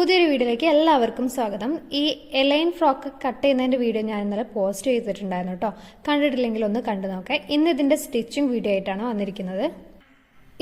പുതിയൊരു വീഡിയോയിലേക്ക് എല്ലാവർക്കും സ്വാഗതം. ഈ എലൈൻ ഫ്രോക്ക് കട്ട് ചെയ്യുന്നതിന്റെ വീഡിയോ ഞാൻ ഇന്നലെ പോസ്റ്റ് ചെയ്തിട്ടുണ്ടായിരുന്നു കേട്ടോ. കണ്ടിട്ടില്ലെങ്കിൽ ഒന്ന് കണ്ടു നോക്കാം. ഇന്ന് ഇതിന്റെ സ്റ്റിച്ചിങ് വീഡിയോ ആയിട്ടാണ് വന്നിരിക്കുന്നത്.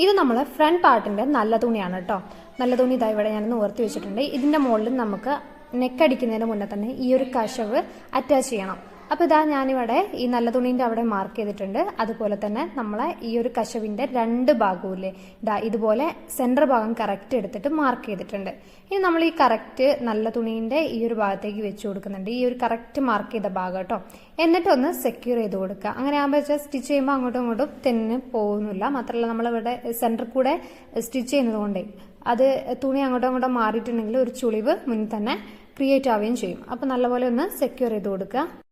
ഇത് നമ്മൾ ഫ്രണ്ട് പാർട്ടിന്റെ നല്ല തുണിയാണ് കേട്ടോ. നല്ല തുണി ഇതാ ഇവിടെ ഞാൻ നിവർത്തി വെച്ചിട്ടുണ്ട്. ഇതിന്റെ മുകളിൽ നമുക്ക് നെക്ക് അടിക്കുന്നതിന് മുന്നേ തന്നെ ഈ ഒരു കശവ് അറ്റാച്ച് ചെയ്യണം. അപ്പോൾ ഇതാ ഞാനിവിടെ ഈ നല്ല തുണീന്റെ അവിടെ മാർക്ക് ചെയ്തിട്ടുണ്ട്. അതുപോലെ തന്നെ നമ്മളെ ഈ ഒരു കശവിന്റെ രണ്ട് ഭാഗവും ഇതാ ഇതുപോലെ സെന്റർ ഭാഗം കറക്റ്റ് എടുത്തിട്ട് മാർക്ക് ചെയ്തിട്ടുണ്ട്. ഇനി നമ്മൾ ഈ കറക്റ്റ് നല്ല തുണീന്റെ ഈ ഒരു ഭാഗത്തേക്ക് വെച്ച് കൊടുക്കുന്നുണ്ട്. ഈ ഒരു കറക്റ്റ് മാർക്ക് ചെയ്ത ഭാഗം കേട്ടോ. എന്നിട്ട് ഒന്ന് സെക്യൂർ ചെയ്ത് കൊടുക്കുക. അങ്ങനെ ആകുമ്പോൾ വെച്ചാൽ സ്റ്റിച്ച് ചെയ്യുമ്പോൾ അങ്ങോട്ടും ഇങ്ങോട്ടും തെന്നു പോകുന്നില്ല. മാത്രമല്ല നമ്മളിവിടെ സെന്റർ കൂടെ സ്റ്റിച്ച് ചെയ്യുന്നത് അത് തുണി അങ്ങോട്ടും ഇങ്ങോട്ടും മാറിയിട്ടുണ്ടെങ്കിൽ ഒരു ചുളിവ് മുന്നിൽ തന്നെ ക്രിയേറ്റ് ആവുകയും ചെയ്യും. അപ്പോൾ നല്ലപോലെ ഒന്ന് സെക്യൂർ ചെയ്ത് കൊടുക്കുക.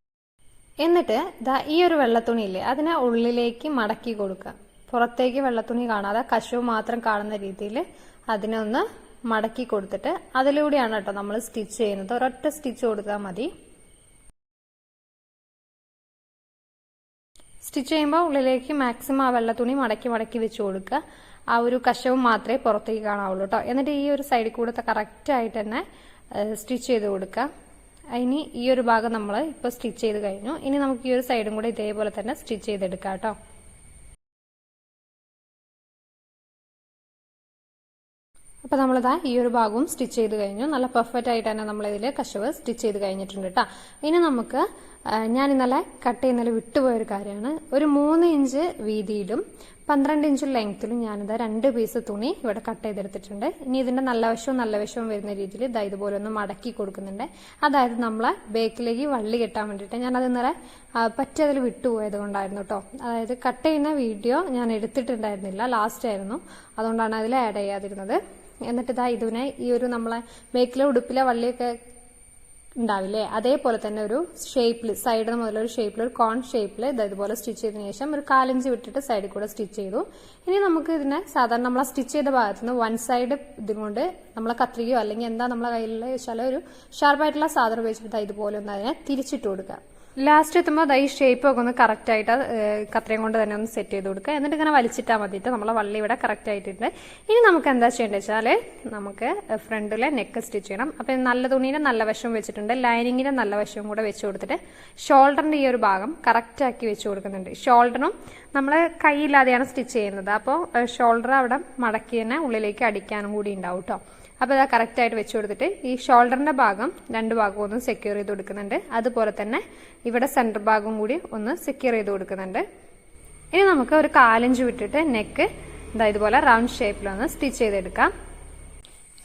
എന്നിട്ട് ദാ ഈ ഒരു വെള്ളത്തുണി ഇല്ലേ അതിനെ ഉള്ളിലേക്ക് മടക്കി കൊടുക്കുക. പുറത്തേക്ക് വെള്ളത്തുണി കാണാതെ കശുവ് മാത്രം കാണുന്ന രീതിയിൽ അതിനെ ഒന്ന് മടക്കി കൊടുത്തിട്ട് അതിലൂടെയാണ് കേട്ടോ നമ്മൾ സ്റ്റിച്ച് ചെയ്യുന്നത്. ഒരൊറ്റ സ്റ്റിച്ച് കൊടുത്താൽ മതി. സ്റ്റിച്ച് ചെയ്യുമ്പോൾ ഉള്ളിലേക്ക് മാക്സിമം ആ തുണി മടക്കി മടക്കി വെച്ച് കൊടുക്കുക. ആ ഒരു കശവും മാത്രമേ പുറത്തേക്ക് കാണാവുള്ളൂ കേട്ടോ. എന്നിട്ട് ഈ ഒരു സൈഡിൽ കൂടെ കറക്റ്റ് ആയിട്ട് തന്നെ സ്റ്റിച്ച് ചെയ്ത് കൊടുക്കുക. ഇനി ഈ ഒരു ഭാഗം നമ്മൾ ഇപ്പോൾ സ്റ്റിച്ച് ചെയ്ത് കഴിഞ്ഞു. ഇനി നമുക്ക് ഈ ഒരു സൈഡും കൂടെ ഇതേപോലെ തന്നെ സ്റ്റിച്ച് ചെയ്തെടുക്കാം കേട്ടോ. അപ്പോൾ നമ്മളിതാ ഈ ഒരു ഭാഗവും സ്റ്റിച്ച് ചെയ്ത് കഴിഞ്ഞു. നല്ല പെർഫെക്റ്റ് ആയിട്ട് തന്നെ നമ്മളിതിൽ കശവ് സ്റ്റിച്ച് ചെയ്ത് കഴിഞ്ഞിട്ടുണ്ട് കേട്ടോ. ഇനി നമുക്ക് ഞാൻ ഇന്നലെ കട്ട് ചെയ്യുന്നതിൽ വിട്ടുപോയൊരു കാര്യമാണ്. ഒരു മൂന്ന് ഇഞ്ച് വീതിയിലും പന്ത്രണ്ട് ഇഞ്ച് ലെങ്ത്തിലും ഞാനിത് രണ്ട് പീസ് തുണി ഇവിടെ കട്ട് ചെയ്തെടുത്തിട്ടുണ്ട്. ഇനി ഇതിന്റെ നല്ല വശവും നല്ല വശവും വരുന്ന രീതിയിൽ ഇതാ ഇതുപോലെ ഒന്ന് മടക്കി കൊടുക്കുന്നുണ്ട്. അതായത് നമ്മളെ ബേക്കിലേക്ക് വള്ളി കെട്ടാൻ വേണ്ടിയിട്ട് ഞാനത് ഇന്നലെ പറ്റിയതിൽ വിട്ടുപോയത് കൊണ്ടായിരുന്നു കേട്ടോ അതായത് കട്ട് ചെയ്യുന്ന വീഡിയോ ഞാൻ എടുത്തിട്ടുണ്ടായിരുന്നില്ല ലാസ്റ്റ് ആയിരുന്നു. അതുകൊണ്ടാണ് അതിൽ ആഡ് ചെയ്യാതിരുന്നത്. എന്നിട്ട് ഇതാ ഇതിനെ ഈ ഒരു നമ്മളെ ബേക്കിലെ ഉടുപ്പിലെ വള്ളിയൊക്കെ ഉണ്ടാവില്ലേ? അതേപോലെ തന്നെ ഒരു ഷേപ്പിൽ സൈഡിൽ മുതൽ ഒരു ഷേപ്പിൽ ഒരു കോൺ ഷേപ്പിൽ ഇതുപോലെ സ്റ്റിച്ച് ചെയ്തതിനു ശേഷം ഒരു കാലഞ്ച് വിട്ടിട്ട് സൈഡിൽ കൂടെ സ്റ്റിച്ച് ചെയ്തു. ഇനി നമുക്ക് ഇതിനെ സാധാരണ നമ്മൾ സ്റ്റിച്ച് ചെയ്ത ഭാഗത്ത് നിന്ന് വൺ സൈഡ് ഇതുകൊണ്ട് നമ്മളെ കത്രികയോ അല്ലെങ്കിൽ എന്താ നമ്മളെ കയ്യിൽ വെച്ചാൽ ഒരു ഷാർപ്പായിട്ടുള്ള സാധനം ഉപയോഗിച്ചിട്ട് ഇതുപോലെ ഒന്ന് അതിനെ തിരിച്ചിട്ട് കൊടുക്കുക. ലാസ്റ്റ് എത്തുമ്പോൾ ഈ ഷേപ്പ് ഒക്കെ ഒന്ന് കറക്റ്റ് ആയിട്ട് കത്രയും കൊണ്ട് തന്നെ ഒന്ന് സെറ്റ് ചെയ്ത് കൊടുക്കുക. എന്നിട്ട് ഇങ്ങനെ വലിച്ചിട്ടാൽ മതിയിട്ട് നമ്മളെ വള്ളി ഇവിടെ കറക്റ്റ് ആയിട്ടുണ്ട്. ഇനി നമുക്ക് എന്താ ചെയ്യേണ്ടത് വെച്ചാൽ നമുക്ക് ഫ്രണ്ടിലെ നെക്ക് സ്റ്റിച്ച് ചെയ്യണം. അപ്പം നല്ല തുണീന്റെ നല്ല വശവും വെച്ചിട്ടുണ്ട്. ലൈനിങ്ങിന്റെ നല്ല വശവും കൂടെ വെച്ച് കൊടുത്തിട്ട് ഷോൾഡറിന്റെ ഈ ഒരു ഭാഗം കറക്റ്റ് ആക്കി വെച്ച് കൊടുക്കുന്നുണ്ട്. ഷോൾഡറും നമ്മൾ കൈയില്ലാതെയാണ് സ്റ്റിച്ച് ചെയ്യുന്നത്. അപ്പോൾ ഷോൾഡർ അവിടെ മടക്കി തന്നെ ഉള്ളിലേക്ക് അടിക്കാനും കൂടി ഉണ്ടാവും കേട്ടോ അപ്പോൾ അത് കറക്റ്റായിട്ട് വെച്ച് കൊടുത്തിട്ട് ഈ ഷോൾഡറിന്റെ ഭാഗം രണ്ട് ഭാഗവും ഒന്ന് സെക്യൂർ ചെയ്ത് കൊടുക്കുന്നുണ്ട്. അതുപോലെ തന്നെ ഇവിടെ സെന്റർ ഭാഗം കൂടി ഒന്ന് സെക്യൂർ ചെയ്ത് കൊടുക്കുന്നുണ്ട്. ഇനി നമുക്ക് ഒരു കാലഞ്ച് വിട്ടിട്ട് നെക്ക് ഇതാ ഇതുപോലെ റൗണ്ട് ഷേപ്പിലൊന്ന് സ്റ്റിച്ച് ചെയ്തെടുക്കാം.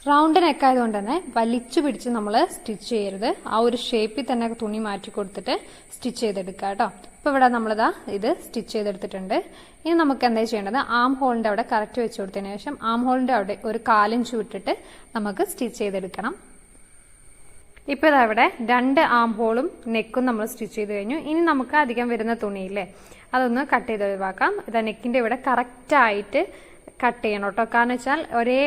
റൗണ്ട് നെക്ക് ആയതുകൊണ്ട് തന്നെ വലിച്ചു പിടിച്ച് നമ്മൾ സ്റ്റിച്ച് ചെയ്യരുത്. ആ ഒരു ഷേപ്പിൽ തന്നെ തുണി മാറ്റി കൊടുത്തിട്ട് സ്റ്റിച്ച് ചെയ്തെടുക്കുക കേട്ടോ. ഇപ്പൊ ഇവിടെ നമ്മളിതാ ഇത് സ്റ്റിച്ച് ചെയ്തെടുത്തിട്ടുണ്ട്. ഇനി നമുക്ക് എന്താ ചെയ്യേണ്ടത്? ആം ഹോളിന്റെ അവിടെ കറക്റ്റ് വെച്ച് കൊടുത്തതിന് ശേഷം ആം ഹോളിന്റെ അവിടെ ഒരു കാലിഞ്ച് വിട്ടിട്ട് നമുക്ക് സ്റ്റിച്ച് ചെയ്തെടുക്കണം. ഇപ്പൊ ഇതാ ഇവിടെ രണ്ട് ആം ഹോളും നെക്കും നമ്മൾ സ്റ്റിച്ച് ചെയ്ത് കഴിഞ്ഞു. ഇനി നമുക്ക് അധികം വരുന്ന തുണിയില്ലേ അതൊന്ന് കട്ട് ചെയ്ത് ഒഴിവാക്കാം. ഇതാ നെക്കിന്റെ ഇവിടെ കറക്റ്റായിട്ട് കട്ട് ചെയ്യണം കേട്ടോ. കാരണം വെച്ചാൽ ഒരേ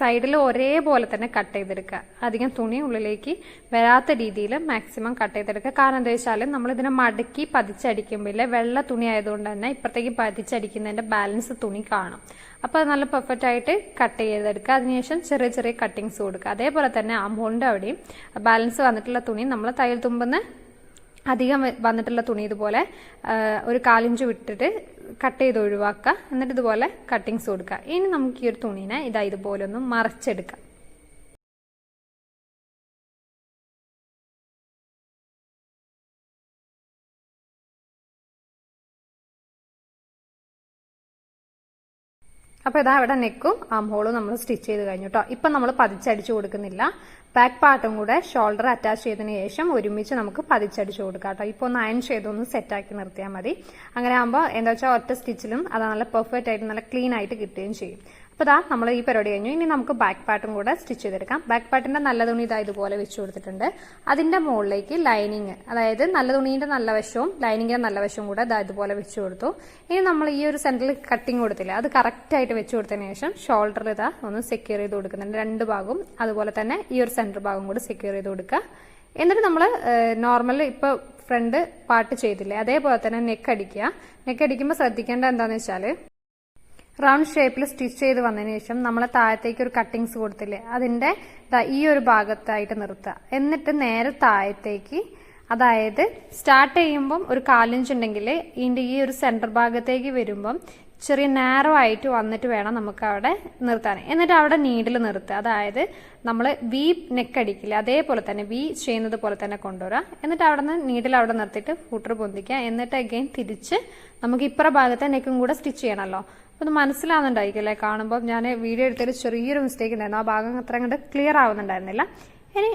സൈഡിൽ ഒരേപോലെ തന്നെ കട്ട് ചെയ്തെടുക്കുക. അധികം തുണി ഉള്ളിലേക്ക് വരാത്ത രീതിയിൽ മാക്സിമം കട്ട് ചെയ്തെടുക്കുക. കാരണം എന്താ വെച്ചാൽ നമ്മൾ ഇതിനെ മടക്കി പതിച്ചടിക്കുമ്പോൾ വെള്ള തുണി ആയതുകൊണ്ട് തന്നെ ഇപ്പുറത്തേക്ക് പതിച്ചടിക്കുന്നതിന്റെ ബാലൻസ് തുണി കാണും. അപ്പോൾ നല്ല പെർഫെക്റ്റ് ആയിട്ട് കട്ട് ചെയ്തെടുക്കുക. അതിനുശേഷം ചെറിയ ചെറിയ കട്ടിങ്സ് കൊടുക്കുക. അതേപോലെ തന്നെ ആംഹോളിന്റെ അവിടെയും ബാലൻസ് വന്നിട്ടുള്ള തുണി നമ്മൾ തയ്യൽ തുമ്പെന്ന് അധികം വന്നിട്ടുള്ള തുണി ഇതുപോലെ ഒരു കാലിഞ്ച് വിട്ടിട്ട് കട്ട് ചെയ്ത് ഒഴിവാക്കുക. എന്നിട്ട് ഇതുപോലെ കട്ടിങ്സ് കൊടുക്കുക. ഇനി നമുക്ക് ഈ ഒരു തുണീനെ ഇതാ ഇതുപോലെ ഒന്ന് മറച്ചെടുക്കാം. അപ്പോൾ ഇതാ ഇവിടെ നെക്കും ആം ഹോളും നമ്മൾ സ്റ്റിച്ച് ചെയ്ത് കഴിഞ്ഞു കേട്ടോ ഇപ്പം നമ്മൾ പതിച്ചടിച്ചു കൊടുക്കുന്നില്ല. ബാക്ക് പാർട്ടും കൂടെ ഷോൾഡർ അറ്റാച്ച് ചെയ്തതിന് ശേഷം ഒരുമിച്ച് നമുക്ക് പതിച്ചടിച്ചു കൊടുക്കാം കേട്ടോ ഇപ്പോൾ ഒന്ന് അയൺ ചെയ്തൊന്ന് സെറ്റാക്കി നിർത്തിയാൽ മതി. അങ്ങനെ ആകുമ്പോൾ എന്താ വെച്ചാൽ ഒറ്റ സ്റ്റിച്ചിലും അത് നല്ല പെർഫെക്റ്റ് ആയിട്ട് നല്ല ക്ലീൻ ആയിട്ട് കിട്ടുകയും ചെയ്യും. അപ്പോൾ ഇതാ നമ്മൾ ഈ പരിപാടി കഴിഞ്ഞു. ഇനി നമുക്ക് ബാക്ക് പാർട്ടും കൂടെ സ്റ്റിച്ച് ചെയ്തെടുക്കാം. ബാക്ക് പാർട്ടിന്റെ നല്ല തുണി ഇതാ ഇതുപോലെ വെച്ച് കൊടുത്തിട്ടുണ്ട്. അതിന്റെ മുകളിലേക്ക് ലൈനിങ് അതായത് നല്ല തുണീന്റെ നല്ല വശവും ലൈനിങ്ങിന്റെ നല്ല വശവും കൂടെ ഇതാ ഇതുപോലെ വെച്ച് കൊടുത്തു. ഇനി നമ്മൾ ഈ ഒരു സെന്ററിൽ കട്ടിങ് കൊടുത്തില്ല അത് കറക്റ്റ് ആയിട്ട് വെച്ച് കൊടുത്തതിന് ശേഷം ഷോൾഡർ ഇതാ ഒന്ന് സെക്യൂർ ചെയ്ത് കൊടുക്കുന്നുണ്ട്. രണ്ട് ഭാഗവും അതുപോലെ തന്നെ ഈ ഒരു സെന്റർ ഭാഗം കൂടെ സെക്യൂർ ചെയ്ത് കൊടുക്കുക എന്നിട്ട് നമ്മൾ നോർമൽ ഇപ്പോൾ ഫ്രണ്ട് പാർട്ട് ചെയ്തില്ലേ അതേപോലെ തന്നെ നെക്ക് അടിക്കുക. നെക്ക് അടിക്കുമ്പോൾ ശ്രദ്ധിക്കേണ്ട എന്താണെന്ന് വെച്ചാൽ റൗണ്ട് ഷേപ്പിൽ സ്റ്റിച്ച് ചെയ്ത് വന്നതിന് ശേഷം നമ്മൾ താഴത്തേക്ക് ഒരു കട്ടിങ്സ് കൊടുത്തില്ലേ? അതിന്റെ ദാ ഈ ഒരു ഭാഗത്തായിട്ട് നിർത്തുക. എന്നിട്ട് നേരെ താഴത്തേക്ക് അതായത് സ്റ്റാർട്ട് ചെയ്യുമ്പം ഒരു കാലിഞ്ച് ഉണ്ടെങ്കിൽ ഇതിന്റെ ഈ ഒരു സെന്റർ ഭാഗത്തേക്ക് വരുമ്പം ചെറിയ നാരോ ആയിട്ട് വന്നിട്ട് വേണം നമുക്ക് അവിടെ നിർത്താൻ എന്നിട്ട് അവിടെ നീഡിൽ നിർത്തുക. അതായത് നമ്മൾ വി നെക്ക് അടിക്കില്ല അതേപോലെ തന്നെ വി ചെയ്യുന്നത് പോലെ തന്നെ കൊണ്ടുവരാം. എന്നിട്ട് അവിടെ നിന്ന് നീഡിൽ അവിടെ നിർത്തിയിട്ട് ഫൂട്ടർ പൊന്തിക്കുക. എന്നിട്ട് അഗെയിൻ തിരിച്ച് നമുക്ക് ഇപ്പുറ ഭാഗത്തെ നെക്കും കൂടെ സ്റ്റിച്ച് ചെയ്യണമല്ലോ അപ്പോൾ ഒന്ന് മനസ്സിലാവുന്നുണ്ടായിരിക്കും കാണുമ്പോൾ ഞാൻ വീഡിയോ എടുത്തൊരു ചെറിയൊരു മിസ്റ്റേക്ക് ഉണ്ടായിരുന്നു. ആ ഭാഗം അത്ര അങ്ങോട്ട് ക്ലിയർ ആവുന്നുണ്ടായിരുന്നില്ല. ഇനി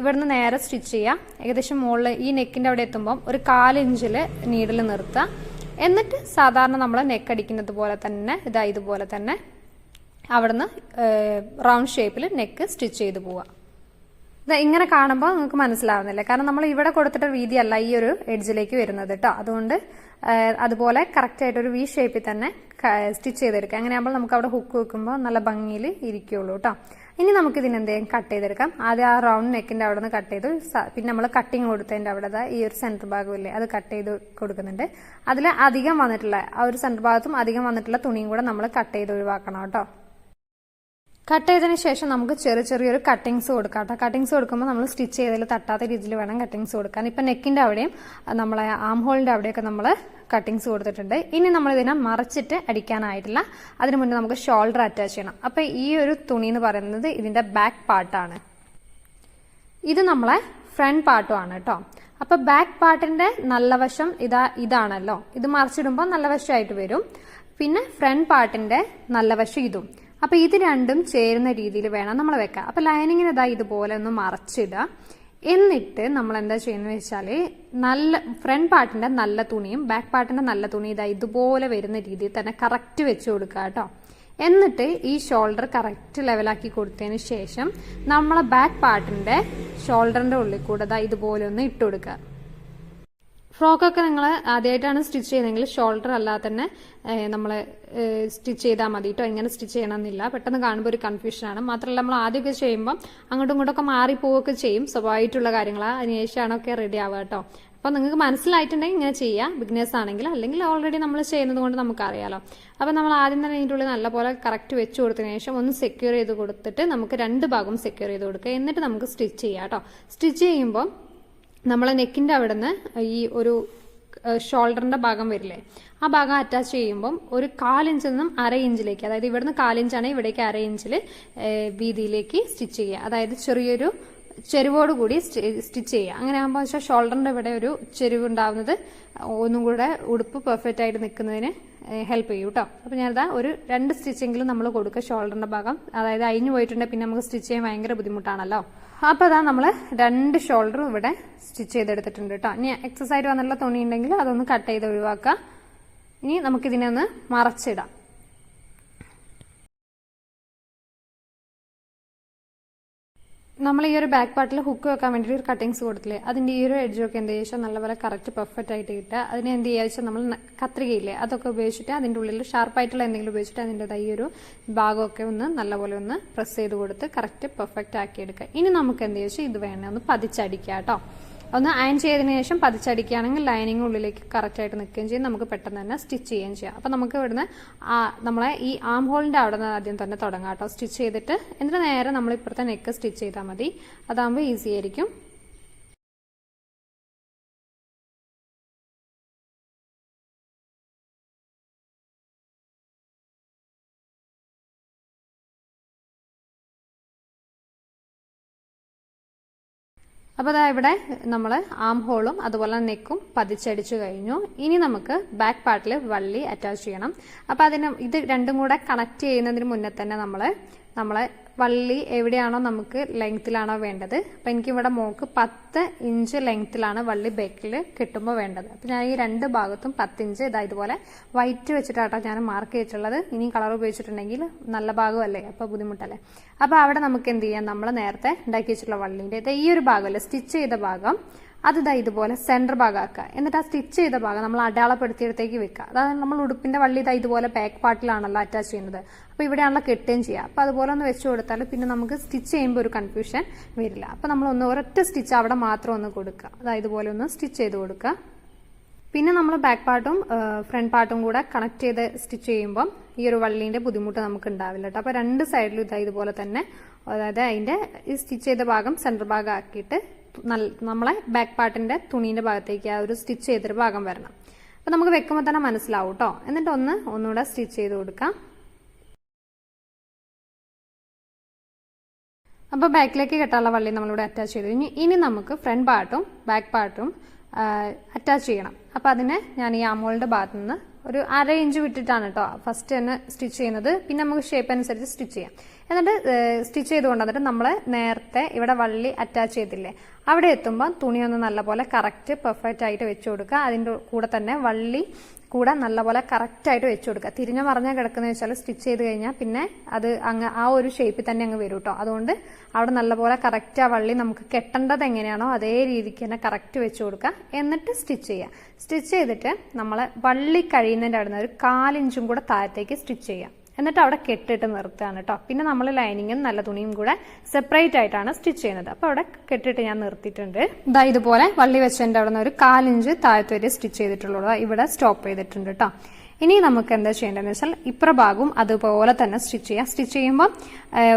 ഇവിടുന്ന് നേരെ സ്റ്റിച്ച് ചെയ്യാം. ഏകദേശം മുകളിൽ ഈ നെക്കിന്റെ അവിടെ എത്തുമ്പോൾ ഒരു കാലിഞ്ചിൽ നീഡിൽ നിർത്തുക എന്നിട്ട് സാധാരണ നമ്മൾ നെക്ക് അടിക്കുന്നത് പോലെ തന്നെ ഇതാ ഇതുപോലെ തന്നെ അവിടുന്ന് റൗണ്ട് ഷേപ്പിൽ നെക്ക് സ്റ്റിച്ച് ചെയ്ത് പോവുക ഇങ്ങനെ കാണുമ്പോൾ നിങ്ങൾക്ക് മനസ്സിലാവുന്നില്ല. കാരണം നമ്മൾ ഇവിടെ കൊടുത്തിട്ട രീതിയല്ല ഈ ഒരു എഡ്ജിലേക്ക് വരുന്നത് കേട്ടോ അതുകൊണ്ട് അതുപോലെ കറക്റ്റ് ആയിട്ട് ഒരു വി ഷേപ്പിൽ തന്നെ സ്റ്റിച്ച് ചെയ്തെടുക്കാം. അങ്ങനെയാകുമ്പോൾ നമുക്ക് അവിടെ ഹുക്ക് വെക്കുമ്പോൾ നല്ല ഭംഗിയിൽ ഇരിക്കുള്ളൂ കേട്ടോ ഇനി നമുക്ക് ഇതിനെന്തെങ്കിലും കട്ട് ചെയ്തെടുക്കാം. ആദ്യം ആ റൗണ്ട് നെക്കിന്റെ അവിടെ നിന്ന് കട്ട് ചെയ്തു. പിന്നെ നമ്മൾ കട്ടിങ് കൊടുത്തതിന്റെ അവിടെ ഈ ഒരു സെന്റർ ഭാഗമില്ലേ അത് കട്ട് ചെയ്ത് കൊടുക്കുന്നുണ്ട്. അതിൽ അധികം വന്നിട്ടുള്ള ആ ഒരു സെന്റർ ഭാഗത്തും അധികം വന്നിട്ടുള്ള തുണിയും കൂടെ നമ്മൾ കട്ട് ചെയ്ത് ഒഴിവാക്കണം കേട്ടോ കട്ട് ചെയ്തതിന് ശേഷം നമുക്ക് ചെറിയ ചെറിയൊരു കട്ടിങ്സ് കൊടുക്കാം കേട്ടോ കട്ടിങ്സ് കൊടുക്കുമ്പോൾ നമ്മൾ സ്റ്റിച്ച് ചെയ്തതിൽ തട്ടാത്ത രീതിയിൽ വേണം കട്ടിങ്സ് കൊടുക്കാൻ. ഇപ്പം നെക്കിന്റെ അവിടെയും നമ്മളെ ആം ഹോളിന്റെ അവിടെയൊക്കെ നമ്മൾ കട്ടിങ്സ് കൊടുത്തിട്ടുണ്ട്. ഇനി നമ്മൾ ഇതിനെ മറച്ചിട്ട് അടിക്കാനായിട്ടില്ല. അതിനു മുന്നേ നമുക്ക് ഷോൾഡർ അറ്റാച്ച് ചെയ്യണം. അപ്പോൾ ഈ ഒരു തുണി എന്ന് പറയുന്നത് ഇതിന്റെ ബാക്ക് പാർട്ടാണ് ഇത് നമ്മളെ ഫ്രണ്ട് പാർട്ടുമാണ് കേട്ടോ അപ്പോൾ ബാക്ക് പാർട്ടിന്റെ നല്ല വശം ഇതാ ഇതാണല്ലോ. ഇത് മറിച്ചിടുമ്പോൾ നല്ല വശമായിട്ട് വരും. പിന്നെ ഫ്രണ്ട് പാർട്ടിന്റെ നല്ല വശം ഇതും. അപ്പൊ ഇത് രണ്ടും ചേരുന്ന രീതിയിൽ വേണം നമ്മൾ വെക്കാം അപ്പൊ ലൈനിങ്ങിന് ഇതാ ഇതുപോലെ ഒന്ന് മറച്ചിടുക. എന്നിട്ട് നമ്മൾ എന്താ ചെയ്യുന്നത് വെച്ചാൽ നല്ല ഫ്രണ്ട് പാർട്ടിന്റെ നല്ല തുണിയും ബാക്ക് പാർട്ടിന്റെ നല്ല തുണിയും ഇതാ ഇതുപോലെ വരുന്ന രീതിയിൽ തന്നെ കറക്റ്റ് വെച്ച് കൊടുക്കുക കേട്ടോ. എന്നിട്ട് ഈ ഷോൾഡർ കറക്റ്റ് ലെവലാക്കി കൊടുത്തതിന് ശേഷം നമ്മളെ ബാക്ക് പാർട്ടിന്റെ ഷോൾഡറിന്റെ ഉള്ളിൽ കൂടെ ഇതുപോലെ ഒന്ന് ഇട്ട് കൊടുക്കുക. ഫ്രോക്കൊക്കെ നിങ്ങൾ ആദ്യമായിട്ടാണ് സ്റ്റിച്ച് ചെയ്യുന്നതെങ്കിൽ ഷോൾഡർ അല്ലാതെ തന്നെ നമ്മൾ സ്റ്റിച്ച് ചെയ്താൽ മതി കേട്ടോ എങ്ങനെ സ്റ്റിച്ച് ചെയ്യണമെന്നില്ല. പെട്ടെന്ന് കാണുമ്പോൾ ഒരു കൺഫ്യൂഷനാണ്. മാത്രമല്ല നമ്മൾ ആദ്യമൊക്കെ ചെയ്യുമ്പം അങ്ങോട്ടും ഇങ്ങോട്ടൊക്കെ മാറിപ്പോവുകയൊക്കെ ചെയ്യും. സ്വഭാവമായിട്ടുള്ള കാര്യങ്ങളാണ് അതിനുശേഷമാണ് ഒക്കെ റെഡി ആവുക കേട്ടോ അപ്പോൾ നിങ്ങൾക്ക് മനസ്സിലായിട്ടുണ്ടെങ്കിൽ ഇങ്ങനെ ചെയ്യാം. ബിഗ്നേഴ്സ് ആണെങ്കിൽ അല്ലെങ്കിൽ ഓൾറെഡി നമ്മൾ ചെയ്യുന്നത് കൊണ്ട് നമുക്കറിയാലോ. അപ്പോൾ നമ്മൾ ആദ്യം തന്നെ ഇതിന്റെ ഉള്ളിൽ നല്ലപോലെ കറക്റ്റ് വെച്ച് കൊടുത്തതിന് ശേഷം ഒന്ന് സെക്യൂർ ചെയ്ത് കൊടുത്തിട്ട് നമുക്ക് രണ്ട് ഭാഗം സെക്യൂർ ചെയ്ത് കൊടുക്കുക. എന്നിട്ട് നമുക്ക് സ്റ്റിച്ച് ചെയ്യാം കേട്ടോ സ്റ്റിച്ച് ചെയ്യുമ്പോൾ നമ്മളെ നെക്കിന്റെ അവിടെ നിന്ന് ഈ ഒരു ഷോൾഡറിന്റെ ഭാഗം വരില്ലേ? ആ ഭാഗം അറ്റാച്ച് ചെയ്യുമ്പം ഒരു കാലിഞ്ചിൽ നിന്നും അര ഇഞ്ചിലേക്ക് അതായത് ഇവിടുന്ന് കാലിഞ്ചാണ് ഇവിടേക്ക് അര ഇഞ്ചിൽ വീതിയിലേക്ക് സ്റ്റിച്ച് ചെയ്യുക. അതായത് ചെറിയൊരു ചെരുവോട് കൂടി സ്റ്റിച്ച് ചെയ്യുക. അങ്ങനെ ആകുമ്പോൾ വെച്ചാൽ ഷോൾഡറിന്റെ ഇവിടെ ഒരു ചെരുവ് ഉണ്ടാവുന്നത് ഒന്നും കൂടെ ഉടുപ്പ് പെർഫെക്റ്റ് ആയിട്ട് നിൽക്കുന്നതിന് ഹെൽപ്പ് ചെയ്യും കേട്ടോ അപ്പോൾ ഞാനിതാ ഒരു രണ്ട് സ്റ്റിച്ചെങ്കിലും നമ്മൾ കൊടുക്കുക ഷോൾഡറിന്റെ ഭാഗം. അതായത് അഴിഞ്ഞു പോയിട്ടുണ്ടെങ്കിൽ പിന്നെ നമുക്ക് സ്റ്റിച്ച് ചെയ്യാൻ ഭയങ്കര ബുദ്ധിമുട്ടാണല്ലോ. അപ്പോൾ അതാ നമ്മൾ രണ്ട് ഷോൾഡറും ഇവിടെ സ്റ്റിച്ച് ചെയ്തെടുത്തിട്ടുണ്ട് കേട്ടോ ഇനി എക്സസൈസ് വന്നിട്ടുള്ള തുണി ഉണ്ടെങ്കിൽ അതൊന്ന് കട്ട് ചെയ്ത് ഒഴിവാക്കുക. ഇനി നമുക്കിതിനെ ഒന്ന് മറച്ചിടാം. നമ്മൾ ഈ ഒരു ബാക്ക് പാർട്ടിൽ ഹുക്ക് വെക്കാൻ വേണ്ടിയിട്ട് ഒരു കട്ടിങ്സ് കൊടുത്തില്ലേ? അതിന്റെ ഈ ഒരു എഡ്ജൊക്കെ എന്ത് ചെയ്യുക നല്ലപോലെ കറക്റ്റ് പെർഫെക്റ്റ് ആയിട്ട് കിട്ടുക. അതിനെ എന്ത് ചെയ്യുക നമ്മൾ കത്രികയില്ലേ അതൊക്കെ ഉപയോഗിച്ചിട്ട് അതിന്റെ ഉള്ളിൽ ഷാർപ്പായിട്ടുള്ള എന്തെങ്കിലും ഉപയോഗിച്ചിട്ട് അതിന്റെ ഈ ഒരു ഭാഗമൊക്കെ ഒന്ന് നല്ലപോലെ ഒന്ന് പ്രസ് ചെയ്ത് കൊടുത്ത് കറക്റ്റ് പെർഫെക്റ്റ് ആക്കി എടുക്കുക. ഇനി നമുക്ക് എന്ത് വെച്ചാൽ ഇത് വേണേ ഒന്ന് പതിച്ചടിക്കുക കേട്ടോ. ഒന്ന് അയൺ ചെയ്തതിന് ശേഷം പതിച്ചടിക്കുകയാണെങ്കിൽ ലൈനിങ് ഉള്ളിലേക്ക് കറക്റ്റ് ആയിട്ട് നിൽക്കുകയും ചെയ്യും. നമുക്ക് പെട്ടെന്ന് തന്നെ സ്റ്റിച്ച് ചെയ്യുകയും ചെയ്യാം. അപ്പം നമുക്ക് ഇവിടുന്ന് നമ്മളെ ഈ ആം ഹോളിന്റെ അവിടെ നിന്ന് ആദ്യം തന്നെ തുടങ്ങാം കേട്ടോ. സ്റ്റിച്ച് ചെയ്തിട്ട് എന്നിട്ട് നേരെ നമ്മൾ ഇപ്പുറത്തെ നെക്ക് സ്റ്റിച്ച് ചെയ്താൽ മതി. അതാകുമ്പോൾ ഈസി ആയിരിക്കും. അപ്പോൾ അതാ ഇവിടെ നമ്മൾ ആം ഹോളും അതുപോലെ നെക്കും പതിച്ചടിച്ചു കഴിഞ്ഞു. ഇനി നമുക്ക് ബാക്ക് പാർട്ടിൽ വള്ളി അറ്റാച്ച് ചെയ്യണം. അപ്പോൾ അതിന് ഇത് രണ്ടും കൂടെ കണക്ട് ചെയ്യുന്നതിന് മുന്നേ തന്നെ നമ്മൾ നമ്മളെ വള്ളി എവിടെയാണോ നമുക്ക് ലെങ്ത്തിലാണോ വേണ്ടത്. അപ്പം എനിക്കിവിടെ മോക്ക് പത്ത് ഇഞ്ച് ലെങ്ത്തിലാണ് വള്ളി ബേക്കിൽ കിട്ടുമ്പോൾ വേണ്ടത്. അപ്പം ഞാൻ ഈ രണ്ട് ഭാഗത്തും പത്ത് ഇഞ്ച് ഇതാ ഇതുപോലെ വൈറ്റ് വെച്ചിട്ടാട്ടോ ഞാൻ മാർക്ക് ചെയ്തിട്ടുള്ളത്. ഇനി കളർ ഉപയോഗിച്ചിട്ടുണ്ടെങ്കിൽ നല്ല ഭാഗമല്ലേ? അപ്പോൾ ബുദ്ധിമുട്ടല്ലേ? അപ്പോൾ അവിടെ നമുക്ക് എന്ത് ചെയ്യാം? നമ്മൾ നേരത്തെ ഉണ്ടാക്കി വെച്ചിട്ടുള്ള വള്ളിന്റെ ഈ ഒരു ഭാഗമല്ലേ? സ്റ്റിച്ച് ചെയ്ത ഭാഗം. അത് ഇതാ ഇതുപോലെ സെന്റർ ഭാഗമാക്കുക എന്നിട്ട് ആ സ്റ്റിച്ച് ചെയ്ത ഭാഗം നമ്മൾ അടയാളപ്പെടുത്തിയിടത്തേക്ക് വെക്കുക അതായത് നമ്മൾ ഉടുപ്പിന്റെ വള്ളി ഇതാ ഇതുപോലെ ബാക്ക് പാർട്ടിലാണല്ലോ അറ്റാച്ച് ചെയ്യുന്നത്. അപ്പോൾ ഇവിടെയാണല്ലോ കെട്ടുകയും ചെയ്യുക. അപ്പോൾ അതുപോലെ ഒന്ന് വെച്ച് കൊടുത്താൽ പിന്നെ നമുക്ക് സ്റ്റിച്ച് ചെയ്യുമ്പോൾ ഒരു കൺഫ്യൂഷൻ വരില്ല. അപ്പോൾ നമ്മൾ ഒന്ന് ഒരൊറ്റ സ്റ്റിച്ച് അവിടെ മാത്രം ഒന്ന് കൊടുക്കുക. അതായത് ഇതുപോലെ ഒന്ന് സ്റ്റിച്ച് ചെയ്ത് കൊടുക്കുക. പിന്നെ നമ്മൾ ബാക്ക് പാർട്ടും ഫ്രണ്ട് പാർട്ടും കൂടെ കണക്ട് ചെയ്ത് സ്റ്റിച്ച് ചെയ്യുമ്പം ഈ ഒരു വള്ളീന്റെ ബുദ്ധിമുട്ട് നമുക്ക് ഉണ്ടാവില്ല കേട്ടോ അപ്പോൾ രണ്ട് സൈഡിലും ഇതാ ഇതുപോലെ തന്നെ അതായത് അതിന്റെ ഈ സ്റ്റിച്ച് ചെയ്ത ഭാഗം സെന്റർ ഭാഗം ആക്കിയിട്ട് നമ്മളെ ബാക്ക് പാർട്ടിന്റെ തുണീന്റെ ഭാഗത്തേക്ക് ആ ഒരു സ്റ്റിച്ച് ചെയ്തൊരു ഭാഗം വരണം. അപ്പൊ നമുക്ക് വെക്കുമ്പോൾ തന്നെ മനസ്സിലാവും കേട്ടോ എന്നിട്ട് ഒന്ന് ഒന്നുകൂടെ സ്റ്റിച്ച് ചെയ്ത് കൊടുക്കാം. അപ്പോൾ ബാക്കിലേക്ക് കെട്ടാനുള്ള വള്ളി നമ്മളിവിടെ അറ്റാച്ച് ചെയ്തു. ഇനി ഇനി നമുക്ക് ഫ്രണ്ട് പാർട്ടും ബാക്ക് പാർട്ടും അറ്റാച്ച് ചെയ്യണം. അപ്പോൾ അതിന് ഞാൻ ഈ ആമോളിന്റെ ഭാഗത്തു നിന്ന് ഒരു അര ഇഞ്ച് വിട്ടിട്ടാണ് കേട്ടോ ഫസ്റ്റ് തന്നെ സ്റ്റിച്ച് ചെയ്യുന്നത്. പിന്നെ നമുക്ക് ഷേപ്പ് അനുസരിച്ച് സ്റ്റിച്ച് ചെയ്യാം. എന്നിട്ട് സ്റ്റിച്ച് ചെയ്ത് കൊണ്ടുവന്നിട്ട് നമ്മൾ നേരത്തെ ഇവിടെ വള്ളി അറ്റാച്ച് ചെയ്തില്ലേ അവിടെ എത്തുമ്പോൾ തുണി ഒന്ന് നല്ലപോലെ കറക്റ്റ് പെർഫെക്റ്റ് ആയിട്ട് വെച്ച് കൊടുക്കുക. അതിന്റെ കൂടെ തന്നെ വള്ളി കൂടെ നല്ലപോലെ കറക്റ്റായിട്ട് വെച്ച് കൊടുക്കുക. തിരിഞ്ഞ മറിഞ്ഞാൽ കിടക്കുന്നത് വെച്ചാൽ സ്റ്റിച്ച് ചെയ്ത് കഴിഞ്ഞാൽ പിന്നെ അത് അങ്ങ് ആ ഒരു ഷേപ്പിൽ തന്നെ അങ്ങ് വരും കേട്ടോ അതുകൊണ്ട് അവിടെ നല്ലപോലെ കറക്റ്റ് ആ വള്ളി നമുക്ക് കെട്ടേണ്ടത് എങ്ങനെയാണോ അതേ രീതിക്ക് തന്നെ കറക്റ്റ് വെച്ച് കൊടുക്കുക. എന്നിട്ട് സ്റ്റിച്ച് ചെയ്യുക. സ്റ്റിച്ച് ചെയ്തിട്ട് നമ്മൾ വള്ളി കഴിയുന്നതിന്റെ അവിടെ നിന്ന് ഒരു കാലിഞ്ചും കൂടെ താഴത്തേക്ക് സ്റ്റിച്ച് ചെയ്യാം എന്നിട്ട് അവിടെ കെട്ടിട്ട് നിർത്തുകയാണ് കേട്ടോ പിന്നെ നമ്മൾ ലൈനിങ്ങും നല്ല തുണിയും കൂടെ സെപ്പറേറ്റ് ആയിട്ടാണ് സ്റ്റിച്ച് ചെയ്യുന്നത്. അപ്പോൾ അവിടെ കെട്ടിട്ട് ഞാൻ നിർത്തിയിട്ടുണ്ട്. ഇതാ ഇതുപോലെ വള്ളി വെച്ചതിന്റെ അവിടെ നിന്ന് ഒരു കാലിഞ്ച് താഴത്ത് വരെ സ്റ്റിച്ച് ചെയ്തിട്ടുള്ളൂ ഇവിടെ സ്റ്റോപ്പ് ചെയ്തിട്ടുണ്ട് കേട്ടോ ഇനി നമുക്ക് എന്താ ചെയ്യേണ്ടതെന്ന് വെച്ചാൽ ഇപ്പുറ ഭാഗവും അതുപോലെ തന്നെ സ്റ്റിച്ച് ചെയ്യാം. സ്റ്റിച്ച് ചെയ്യുമ്പോൾ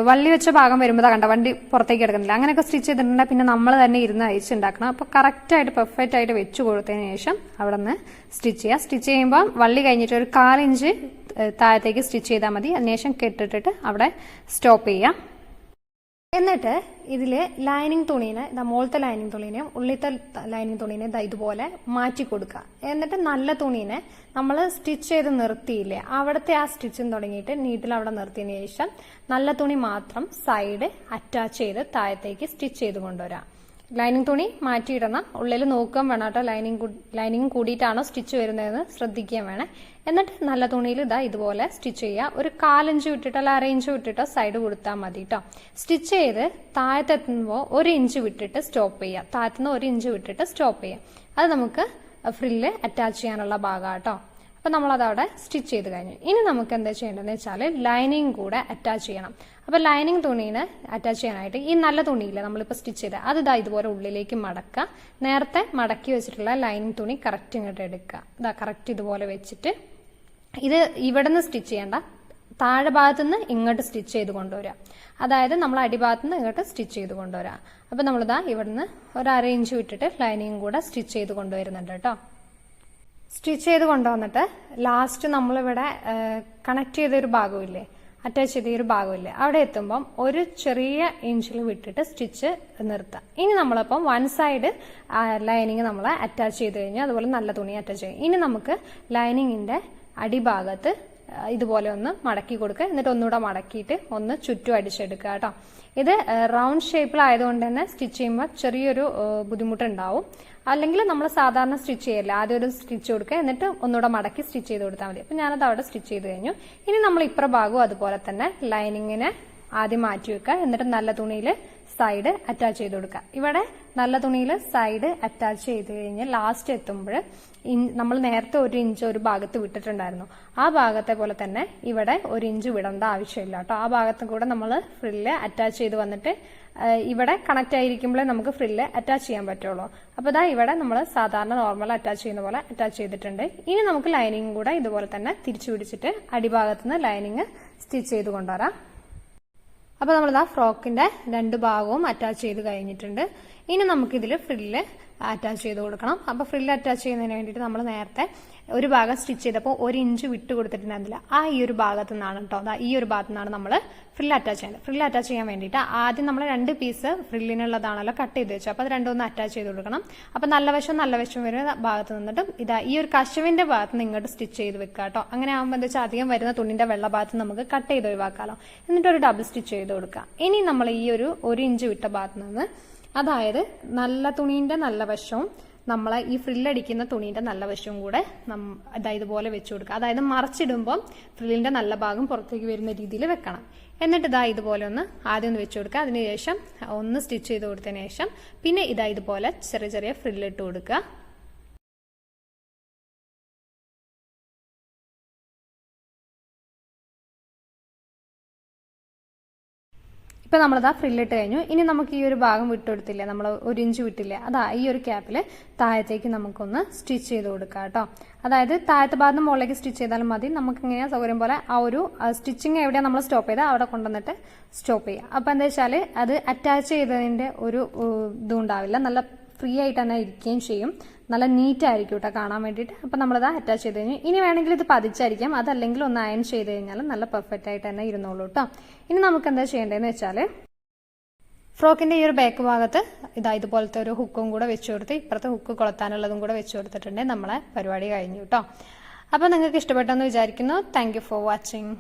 വള്ളി വെച്ച ഭാഗം വരുമ്പോൾ കണ്ട വണ്ടി പുറത്തേക്ക് എടുക്കുന്നില്ല. അങ്ങനെയൊക്കെ സ്റ്റിച്ച് ചെയ്തിട്ടുണ്ടെങ്കിൽ പിന്നെ നമ്മൾ തന്നെ ഇരുന്ന് അയച്ചുണ്ടാക്കണം അപ്പോൾ കറക്റ്റായിട്ട് പെർഫെക്റ്റ് ആയിട്ട് വെച്ച് കൊടുത്തതിന് ശേഷം അവിടെ നിന്ന് സ്റ്റിച്ച് ചെയ്യുക സ്റ്റിച്ച് ചെയ്യുമ്പോൾ വള്ളി കഴിഞ്ഞിട്ട് ഒരു കാലിഞ്ച് താഴത്തേക്ക് സ്റ്റിച്ച് ചെയ്താൽ മതി. അതിനുശേഷം കെട്ടിട്ടിട്ട് അവിടെ സ്റ്റോപ്പ് ചെയ്യാം. എന്നിട്ട് ഇതിൽ ലൈനിങ് തുണീനെ ഇതാ മുകളത്തെ ലൈനിങ് തുണീനെയും ഉള്ളിത്തെ ലൈനിങ് തുണീനെ ഇതാ ഇതുപോലെ മാറ്റി കൊടുക്കുക. എന്നിട്ട് നല്ല തുണീനെ നമ്മൾ സ്റ്റിച്ച് ചെയ്ത് നിർത്തിയില്ലേ അവിടുത്തെ ആ സ്റ്റിച്ചും തുടങ്ങിയിട്ട് നീട്ടിൽ അവിടെ നിർത്തിയതിനു ശേഷം നല്ല തുണി മാത്രം സൈഡ് അറ്റാച്ച് ചെയ്ത് താഴത്തേക്ക് സ്റ്റിച്ച് ചെയ്ത് കൊണ്ടുവരാം. ലൈനിങ് തുണി മാറ്റിയിടണം. ഉള്ളിൽ നോക്കുകയും വേണം കേട്ടോ ലൈനിങ് ലൈനിങ് കൂടിയിട്ടാണോ സ്റ്റിച്ച് വരുന്നതെന്ന് ശ്രദ്ധിക്കാൻ വേണം. എന്നിട്ട് നല്ല തുണിയിൽ ഇതാ ഇതുപോലെ സ്റ്റിച്ച് ചെയ്യുക. ഒരു കാലഞ്ച് വിട്ടിട്ടോ അല്ല അരയിഞ്ച് വിട്ടിട്ടോ സൈഡ് കൊടുത്താൽ മതി കേട്ടോ സ്റ്റിച്ച് ചെയ്ത് താഴത്തെത്തുമ്പോൾ ഒരു ഇഞ്ച് വിട്ടിട്ട് സ്റ്റോപ്പ് ചെയ്യുക. താഴത്തുനിന്ന് ഒരു ഇഞ്ച് വിട്ടിട്ട് സ്റ്റോപ്പ് ചെയ്യുക. അത് നമുക്ക് ഫ്രില്ല് അറ്റാച്ച് ചെയ്യാനുള്ള ഭാഗം കേട്ടോ അപ്പോൾ നമ്മളത് അവിടെ സ്റ്റിച്ച് ചെയ്ത് കഴിഞ്ഞു. ഇനി നമുക്ക് എന്താ ചെയ്യേണ്ടതെന്ന് വെച്ചാൽ ലൈനിങ് കൂടെ അറ്റാച്ച് ചെയ്യണം. അപ്പോൾ ലൈനിങ് തുണീനെ അറ്റാച്ച് ചെയ്യാനായിട്ട് ഈ നല്ല തുണിയില്ല നമ്മളിപ്പോൾ സ്റ്റിച്ച് ചെയ്ത് അത് ഇതാ ഇതുപോലെ ഉള്ളിലേക്ക് മടക്കുക. നേരത്തെ മടക്കി വെച്ചിട്ടുള്ള ലൈനിങ് തുണി കറക്റ്റ് ഇങ്ങോട്ട് എടുക്കുക. ഇതാ കറക്റ്റ് ഇതുപോലെ വെച്ചിട്ട് ഇത് ഇവിടെ നിന്ന് സ്റ്റിച്ച് ചെയ്യേണ്ട താഴെ ഭാഗത്തു നിന്ന് ഇങ്ങോട്ട് സ്റ്റിച്ച് ചെയ്ത് കൊണ്ടുവരിക. അതായത് നമ്മൾ അടിഭാഗത്തു നിന്ന് ഇങ്ങോട്ട് സ്റ്റിച്ച് ചെയ്ത് കൊണ്ടുവരിക. അപ്പോൾ നമ്മളിതാ ഇവിടുന്ന് ഒരു അര ഇഞ്ച് വിട്ടിട്ട് ലൈനിങ് കൂടെ സ്റ്റിച്ച് ചെയ്ത് കൊണ്ടുവരുന്നുണ്ട് കേട്ടോ. സ്റ്റിച്ച് ചെയ്ത് കൊണ്ടുവന്നിട്ട് ലാസ്റ്റ് നമ്മളിവിടെ കണക്ട് ചെയ്തൊരു ഭാഗമില്ലേ അറ്റാച്ച് ചെയ്ത ഒരു ഭാഗമില്ലേ അവിടെ എത്തുമ്പം ഒരു ചെറിയ ഇഞ്ചിൽ വിട്ടിട്ട് സ്റ്റിച്ച് നിർത്താം. ഇനി നമ്മളപ്പം വൺ സൈഡ് ലൈനിങ് നമ്മൾ അറ്റാച്ച് ചെയ്ത് കഴിഞ്ഞാൽ അതുപോലെ നല്ല തുണി അറ്റാച്ച് ചെയ്യും. ഇനി നമുക്ക് ലൈനിങ്ങിന്റെ അടിഭാഗത്ത് ഇതുപോലെ ഒന്ന് മടക്കി കൊടുക്കുക. എന്നിട്ട് ഒന്നുകൂടെ മടക്കിയിട്ട് ഒന്ന് ചുറ്റും അടിച്ചെടുക്കുക കേട്ടോ. ഇത് റൗണ്ട് ഷേപ്പിലായതുകൊണ്ട് തന്നെ സ്റ്റിച്ച് ചെയ്യുമ്പോൾ ചെറിയൊരു ബുദ്ധിമുട്ടുണ്ടാവും. അല്ലെങ്കിൽ നമ്മൾ സാധാരണ സ്റ്റിച്ച് ചെയ്യല്ല ആദ്യം ഒരു സ്റ്റിച്ച് കൊടുക്കുക എന്നിട്ട് ഒന്നുകൂടെ മടക്കി സ്റ്റിച്ച് ചെയ്ത് കൊടുത്താൽ മതി. അപ്പം ഞാനത് അവിടെ സ്റ്റിച്ച് ചെയ്ത് കഴിഞ്ഞു. ഇനി നമ്മൾ ഇപ്പുറ ഭാഗവും അതുപോലെ തന്നെ ലൈനിങ്ങിനെ ആദ്യം മാറ്റി വെക്കുക. എന്നിട്ട് നല്ല തുണിയിൽ സൈഡ് അറ്റാച്ച് ചെയ്ത് കൊടുക്കുക. ഇവിടെ നല്ല തുണിയിൽ സൈഡ് അറ്റാച്ച് ചെയ്ത് കഴിഞ്ഞ് ലാസ്റ്റ് എത്തുമ്പോൾ നമ്മൾ നേരത്തെ ഒരു ഇഞ്ച് ഒരു ഭാഗത്ത് വിട്ടിട്ടുണ്ടായിരുന്നു. ആ ഭാഗത്തെ പോലെ തന്നെ ഇവിടെ ഒരു ഇഞ്ച് വിടേണ്ട ആവശ്യമില്ല കേട്ടോ. ആ ഭാഗത്ത് കൂടെ നമ്മൾ ഫ്രില്ല് അറ്റാച്ച് ചെയ്ത് വന്നിട്ട് ഇവിടെ കണക്ട് ആയിരിക്കുമ്പോഴേ നമുക്ക് ഫ്രില്ല് അറ്റാച്ച് ചെയ്യാൻ പറ്റുള്ളൂ. അപ്പോൾ ഇതാ ഇവിടെ നമ്മൾ സാധാരണ നോർമൽ അറ്റാച്ച് ചെയ്യുന്ന പോലെ അറ്റാച്ച് ചെയ്തിട്ടുണ്ട്. ഇനി നമുക്ക് ലൈനിങ് കൂടെ ഇതുപോലെ തന്നെ തിരിച്ചു പിടിച്ചിട്ട് അടിഭാഗത്തുനിന്ന് ലൈനിങ് സ്റ്റിച്ച് ചെയ്ത് കൊണ്ടുവരാം. അപ്പോൾ നമ്മളിതാ ഫ്രോക്കിന്റെ രണ്ട് ഭാഗവും അറ്റാച്ച് ചെയ്ത് കഴിഞ്ഞിട്ടുണ്ട്. ഇനി നമുക്കിതിൽ ഫ്രില്ല് അറ്റാച്ച് ചെയ്ത് കൊടുക്കണം. അപ്പോൾ ഫ്രില്ല് അറ്റാച്ച് ചെയ്യുന്നതിന് വേണ്ടിയിട്ട് നമ്മൾ നേരത്തെ ഒരു ഭാഗം സ്റ്റിച്ച് ചെയ്തപ്പോൾ ഒരു ഇഞ്ച് വിട്ട് കൊടുത്തിട്ടുണ്ടായിരുന്നില്ല. ആ ഈ ഒരു ഭാഗത്തു നിന്നാണ് കേട്ടോ ഈ ഒരു ഭാഗത്തു നിന്നാണ് നമ്മൾ ഫ്രില്ല് അറ്റാച്ച് ചെയ്യുന്നത്. ഫ്രില്ല് അറ്റാച്ച് ചെയ്യാൻ വേണ്ടിയിട്ട് ആദ്യം നമ്മൾ രണ്ട് പീസ് ഫ്രില്ലിനുള്ളതാണല്ലോ കട്ട് ചെയ്ത് വെച്ചു അപ്പോൾ അത് ഒന്ന് അറ്റാച്ച് ചെയ്ത് കൊടുക്കണം. അപ്പോൾ നല്ല വശം നല്ല വശം വരുന്ന ഭാഗത്ത് നിന്നിട്ടും ഇതാ ഈ ഒരു കശുവിന്റെ ഭാഗത്ത് നിന്ന് ഇങ്ങോട്ട് സ്റ്റിച്ച് ചെയ്ത് വെക്കുക കേട്ടോ അങ്ങനെ ആകുമ്പോൾ എന്താ വെച്ചാൽ അധികം വരുന്ന തുണിന്റെ വെള്ള ഭാഗത്ത് നമുക്ക് കട്ട് ചെയ്ത് ഒഴിവാക്കാമല്ലോ എന്നിട്ട് ഒരു ഡബിൾ സ്റ്റിച്ച് ചെയ്ത് കൊടുക്കുക. ഇനി നമ്മൾ ഈ ഒരു ഒരു ഇഞ്ച് വിട്ട ഭാഗത്ത് നിന്ന് അതായത് നല്ല തുണീന്റെ നല്ല വശവും നമ്മളെ ഈ ഫ്രില്ലടിക്കുന്ന തുണീന്റെ നല്ല വശവും കൂടെ അതായത് ഇതുപോലെ വെച്ചു കൊടുക്കുക. അതായത് മറച്ചിടുമ്പോൾ ഫ്രില്ലിന്റെ നല്ല ഭാഗം പുറത്തേക്ക് വരുന്ന രീതിയിൽ വെക്കണം. എന്നിട്ട് ഇതാ ഇതുപോലെ ഒന്ന് ആദ്യം ഒന്ന് വെച്ചു കൊടുക്കുക. അതിനുശേഷം ഒന്ന് സ്റ്റിച്ച് ചെയ്ത് കൊടുത്തതിന് ശേഷം പിന്നെ ഇതാ ഇതുപോലെ ചെറിയ ചെറിയ ഫ്രില്ലിട്ട് കൊടുക്കുക. ഇപ്പം നമ്മളിതാ ഫ്രില്ലിട്ട് കഴിഞ്ഞു. ഇനി നമുക്ക് ഈ ഒരു ഭാഗം വിട്ടുകൊടുത്തില്ലേ നമ്മൾ ഒരു ഇഞ്ച് വിട്ടില്ലേ? അതാ ഈ ഒരു ക്യാപ്പിൽ താഴത്തേക്ക് നമുക്കൊന്ന് സ്റ്റിച്ച് ചെയ്ത് കൊടുക്കാം കേട്ടോ അതായത് താഴത്തെ ഭാഗത്ത് മുകളിലേക്ക് സ്റ്റിച്ച് ചെയ്താലും മതി. നമുക്ക് ഇങ്ങനെ സൗകര്യം പോലെ ആ ഒരു സ്റ്റിച്ചിങ് എവിടെയാ നമ്മൾ സ്റ്റോപ്പ് ചെയ്താൽ അവിടെ കൊണ്ടുവന്നിട്ട് സ്റ്റോപ്പ് ചെയ്യുക അപ്പോൾ എന്താ വെച്ചാൽ അത് അറ്റാച്ച് ചെയ്തതിന്റെ ഒരു ഇതുണ്ടാവില്ല. നല്ല ഫ്രീ ആയിട്ട് തന്നെ ഇരിക്കുകയും ചെയ്യും. നല്ല നീറ്റ് ആയിരിക്കും കേട്ടോ കാണാൻ വേണ്ടിയിട്ട്. അപ്പം നമ്മളത് അറ്റാച്ച് ചെയ്ത് കഴിഞ്ഞു. ഇനി വേണമെങ്കിൽ ഇത് പതിച്ചായിരിക്കാം. അതല്ലെങ്കിൽ ഒന്ന് അയൺ ചെയ്ത് കഴിഞ്ഞാൽ നല്ല പെർഫെക്റ്റ് ആയിട്ട് തന്നെ ഇരുന്നോളൂ കേട്ടോ ഇനി നമുക്ക് എന്താ ചെയ്യേണ്ടതെന്ന് വെച്ചാൽ ഫ്രോക്കിന്റെ ഈ ഒരു ബാക്ക് ഭാഗത്ത് ഇതാ ഇതുപോലത്തെ ഒരു ഹുക്കും കൂടെ വെച്ച് കൊടുത്ത് ഇപ്പുറത്തെ ഹുക്ക് കൊളത്താനുള്ളതും കൂടെ വെച്ച് കൊടുത്തിട്ടുണ്ടെങ്കിൽ നമ്മളെ പരിപാടി കഴിഞ്ഞു കേട്ടോ അപ്പോൾ നിങ്ങൾക്ക് ഇഷ്ടപ്പെട്ടെന്ന് വിചാരിക്കുന്നു. Thank for watching